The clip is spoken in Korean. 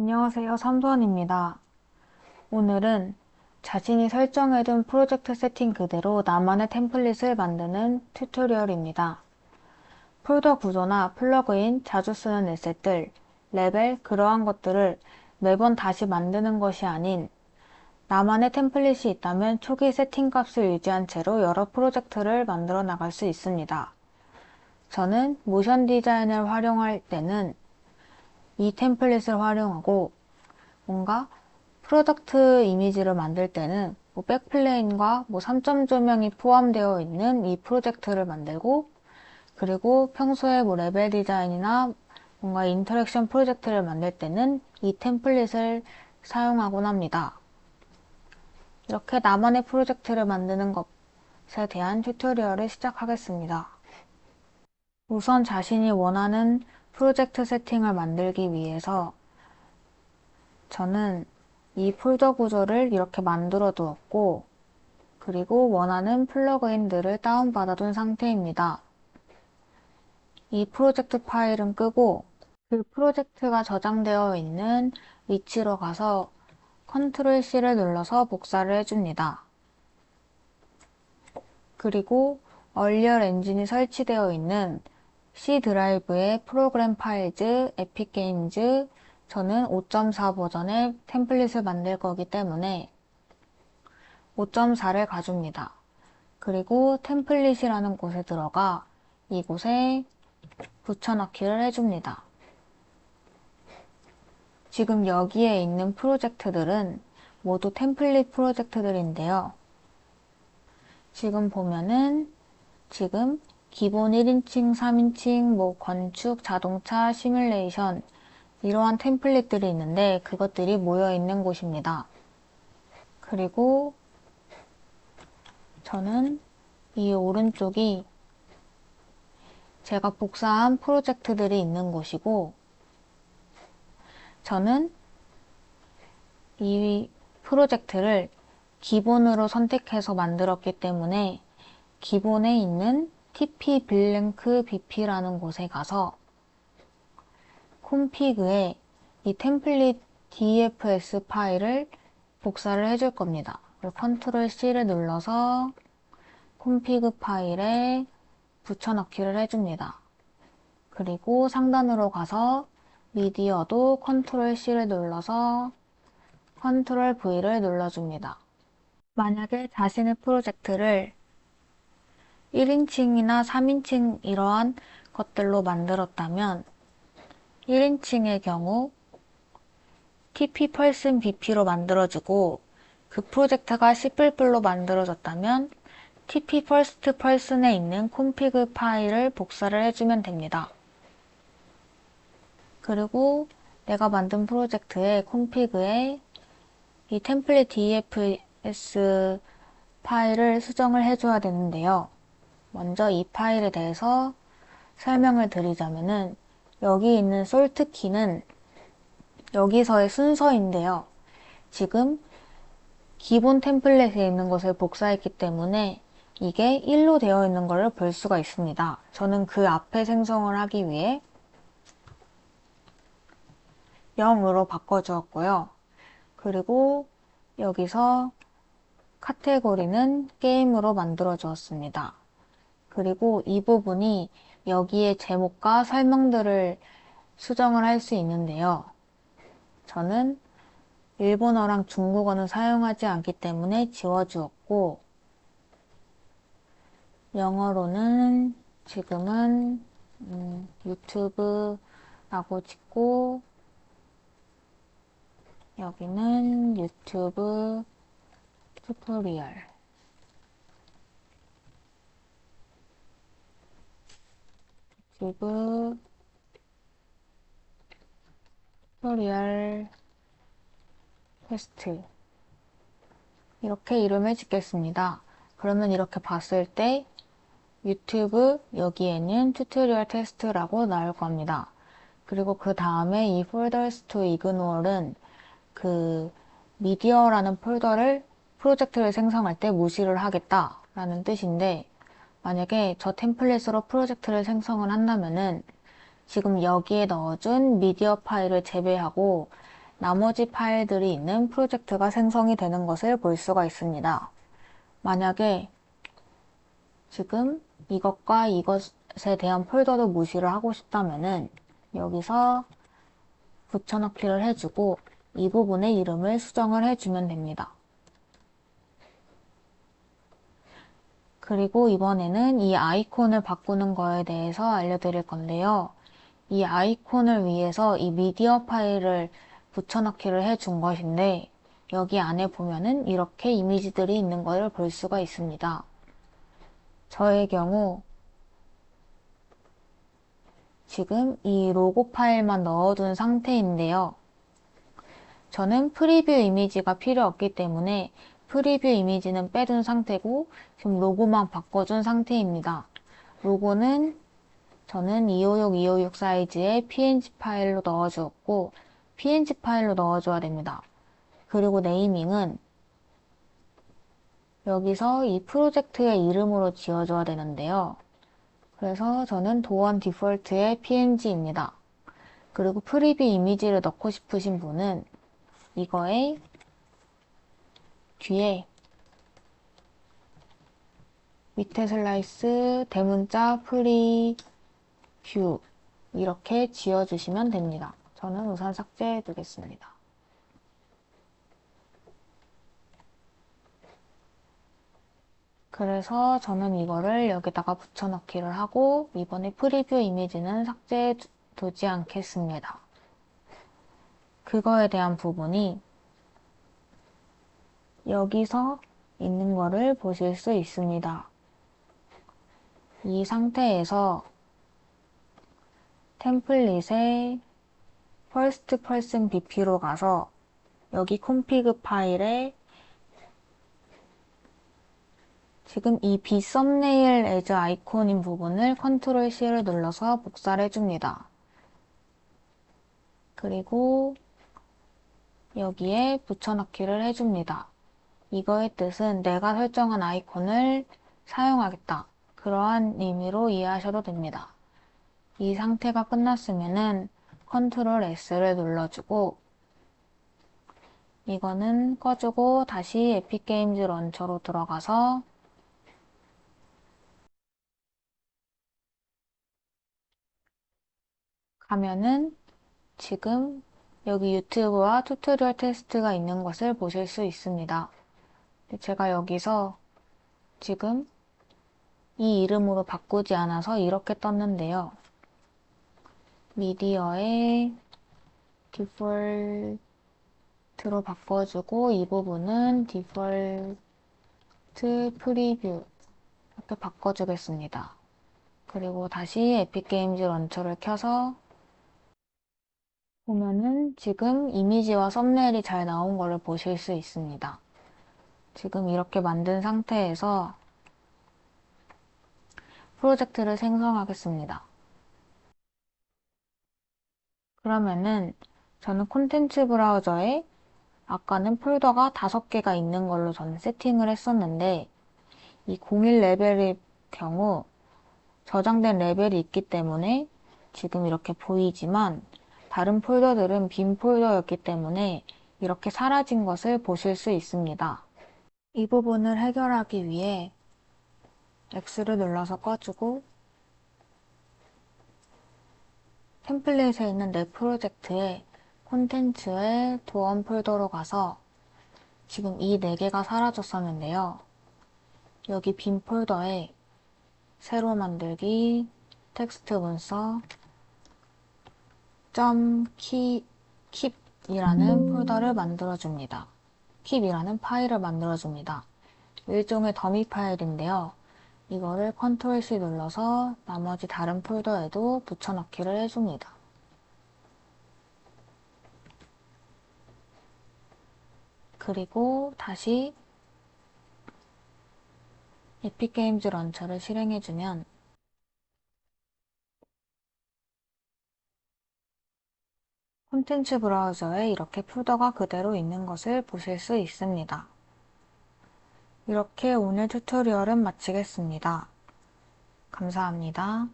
안녕하세요. 삼선입니다. 오늘은 자신이 설정해둔 프로젝트 세팅 그대로 나만의 템플릿을 만드는 튜토리얼입니다. 폴더 구조나 플러그인, 자주 쓰는 에셋들, 레벨, 그러한 것들을 매번 다시 만드는 것이 아닌 나만의 템플릿이 있다면 초기 세팅 값을 유지한 채로 여러 프로젝트를 만들어 나갈 수 있습니다. 저는 모션 디자인을 활용할 때는 이 템플릿을 활용하고 뭔가 프로덕트 이미지를 만들 때는 뭐 백플레인과 뭐 3점 조명이 포함되어 있는 이 프로젝트를 만들고 그리고 평소에 뭐 레벨 디자인이나 뭔가 인터랙션 프로젝트를 만들 때는 이 템플릿을 사용하곤 합니다. 이렇게 나만의 프로젝트를 만드는 것에 대한 튜토리얼을 시작하겠습니다. 우선 자신이 원하는 프로젝트 세팅을 만들기 위해서 저는 이 폴더 구조를 이렇게 만들어 두었고 그리고 원하는 플러그인들을 다운받아 둔 상태입니다. 이 프로젝트 파일은 끄고 그 프로젝트가 저장되어 있는 위치로 가서 컨트롤 C를 눌러서 복사를 해줍니다. 그리고 얼리얼 엔진이 설치되어 있는 C 드라이브의 프로그램 파일즈, 에픽 게임즈, 저는 5.4 버전의 템플릿을 만들 거기 때문에 5.4를 가줍니다. 그리고 템플릿이라는 곳에 들어가 이곳에 붙여넣기를 해줍니다. 지금 여기에 있는 프로젝트들은 모두 템플릿 프로젝트들인데요. 지금 보면은 지금 기본 1인칭, 3인칭, 뭐 건축, 자동차, 시뮬레이션 이러한 템플릿들이 있는데 그것들이 모여 있는 곳입니다. 그리고 저는 이 오른쪽이 제가 복사한 프로젝트들이 있는 곳이고 저는 이 프로젝트를 기본으로 선택해서 만들었기 때문에 기본에 있는 tp 블랭크 bp라는 곳에 가서 콤피그에 이 템플릿 dfs 파일을 복사를 해줄 겁니다. 컨트롤 C를 눌러서 콤피그 파일에 붙여넣기를 해줍니다. 그리고 상단으로 가서 미디어도 컨트롤 C를 눌러서 컨트롤 V를 눌러줍니다. 만약에 자신의 프로젝트를 1인칭이나 3인칭 이러한 것들로 만들었다면 1인칭의 경우 TP 펄슨 BP로 만들어주고 그 프로젝트가 C++로 만들어졌다면 TP 퍼스트 펄슨에 있는 콤피그 파일을 복사를 해주면 됩니다. 그리고 내가 만든 프로젝트의 콤피그에 이 템플릿 DFS 파일을 수정을 해줘야 되는데요. 먼저 이 파일에 대해서 설명을 드리자면은 여기 있는 솔트 키는 여기서의 순서인데요. 지금 기본 템플릿에 있는 것을 복사했기 때문에 이게 1로 되어 있는 것을 볼 수가 있습니다. 저는 그 앞에 생성을 하기 위해 0으로 바꿔주었고요. 그리고 여기서 카테고리는 게임으로 만들어 주었습니다. 그리고 이 부분이 여기에 제목과 설명들을 수정을 할 수 있는데요. 저는 일본어랑 중국어는 사용하지 않기 때문에 지워주었고 영어로는 지금은 음, 유튜브라고 짓고 여기는 유튜브 튜토리얼 유튜브 튜토리얼 테스트 이렇게 이름을 짓겠습니다. 그러면 이렇게 봤을 때 유튜브 여기에는 튜토리얼 테스트라고 나올 겁니다. 그리고 그 다음에 이 folders to ignore은 그 미디어라는 폴더를 프로젝트를 생성할 때 무시를 하겠다라는 뜻인데 만약에 저 템플릿으로 프로젝트를 생성을 한다면은 지금 여기에 넣어준 미디어 파일을 제외하고 나머지 파일들이 있는 프로젝트가 생성이 되는 것을 볼 수가 있습니다. 만약에 지금 이것과 이것에 대한 폴더도 무시를 하고 싶다면은 여기서 붙여넣기를 해주고 이 부분의 이름을 수정을 해주면 됩니다. 그리고 이번에는 이 아이콘을 바꾸는 거에 대해서 알려드릴 건데요. 이 아이콘을 위해서 이 미디어 파일을 붙여넣기를 해 준 것인데 여기 안에 보면은 이렇게 이미지들이 있는 것을 볼 수가 있습니다. 저의 경우 지금 이 로고 파일만 넣어둔 상태인데요. 저는 프리뷰 이미지가 필요 없기 때문에 프리뷰 이미지는 빼둔 상태고 지금 로고만 바꿔준 상태입니다. 로고는 저는 256, 256 사이즈의 png 파일로 넣어주었고 png 파일로 넣어줘야 됩니다. 그리고 네이밍은 여기서 이 프로젝트의 이름으로 지어줘야 되는데요. 그래서 저는 도원 디폴트의 png입니다. 그리고 프리뷰 이미지를 넣고 싶으신 분은 이거에 뒤에 밑에 슬라이스 대문자 프리 뷰 이렇게 지어주시면 됩니다. 저는 우선 삭제해 두겠습니다. 그래서 저는 이거를 여기다가 붙여넣기를 하고 이번에 프리뷰 이미지는 삭제해 두지 않겠습니다. 그거에 대한 부분이 여기서 있는 거를 보실 수 있습니다. 이 상태에서 템플릿에 first person bp로 가서 여기 config 파일에 지금 이 B 썸네일 에즈 아이콘인 부분을 컨트롤 C를 눌러서 복사를 해줍니다. 그리고 여기에 붙여넣기를 해줍니다. 이거의 뜻은 내가 설정한 아이콘을 사용하겠다. 그러한 의미로 이해하셔도 됩니다. 이 상태가 끝났으면은 컨트롤 S를 눌러주고 이거는 꺼주고 다시 에픽게임즈 런처로 들어가서 가면은 지금 여기 유튜브와 튜토리얼 테스트가 있는 것을 보실 수 있습니다. 제가 여기서 지금 이 이름으로 바꾸지 않아서 이렇게 떴는데요. 미디어에 디폴트로 바꿔주고 이 부분은 디폴트 프리뷰 이렇게 바꿔주겠습니다. 그리고 다시 에픽게임즈 런처를 켜서 보면은 지금 이미지와 썸네일이 잘 나온 것을 보실 수 있습니다. 지금 이렇게 만든 상태에서 프로젝트를 생성하겠습니다. 그러면은 저는 콘텐츠 브라우저에 아까는 폴더가 5개가 있는 걸로 저는 세팅을 했었는데 이 01 레벨의 경우 저장된 레벨이 있기 때문에 지금 이렇게 보이지만 다른 폴더들은 빈 폴더였기 때문에 이렇게 사라진 것을 보실 수 있습니다. 이 부분을 해결하기 위해 X를 눌러서 꺼주고 템플릿에 있는 내 프로젝트에 콘텐츠의 도원 폴더로 가서 지금 이 4개가 사라졌었는데요. 여기 빈 폴더에 새로 만들기, 텍스트 문서, .keep 이라는 폴더를 만들어줍니다. Keep이라는 파일을 만들어줍니다. 일종의 더미 파일인데요. 이거를 컨트롤 C 눌러서 나머지 다른 폴더에도 붙여넣기를 해줍니다. 그리고 다시 에픽게임즈 런처를 실행해주면 콘텐츠 브라우저에 이렇게 폴더가 그대로 있는 것을 보실 수 있습니다. 이렇게 오늘 튜토리얼은 마치겠습니다. 감사합니다.